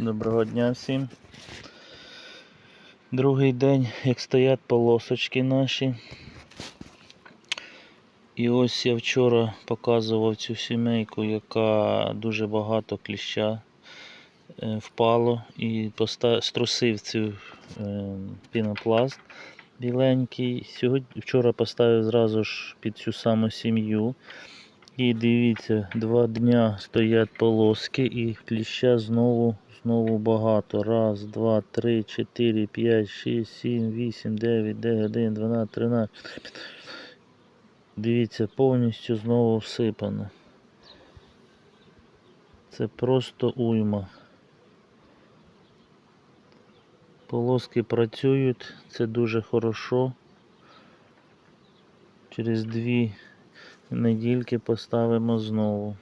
Доброго дня всім. Другий день, як стоять полосочки наші. І ось я вчора показував цю сімейку, яка дуже багато кліща е, впало і струсив цю е, пінопласт біленький. Сьогодні, вчора поставив зразу ж під цю саму сім'ю. І дивіться, два дня стоять полоски і кліща знову, знову багато. Раз, два, три, чотири, п'ять, шість, сім, вісім, дев'ять, дев'ять, один, дванадцять, тринадцять. Дивіться, повністю знову всипано. Це просто уйма. Полоски працюють, це дуже хорошо. Через дві недільки поставимо знову.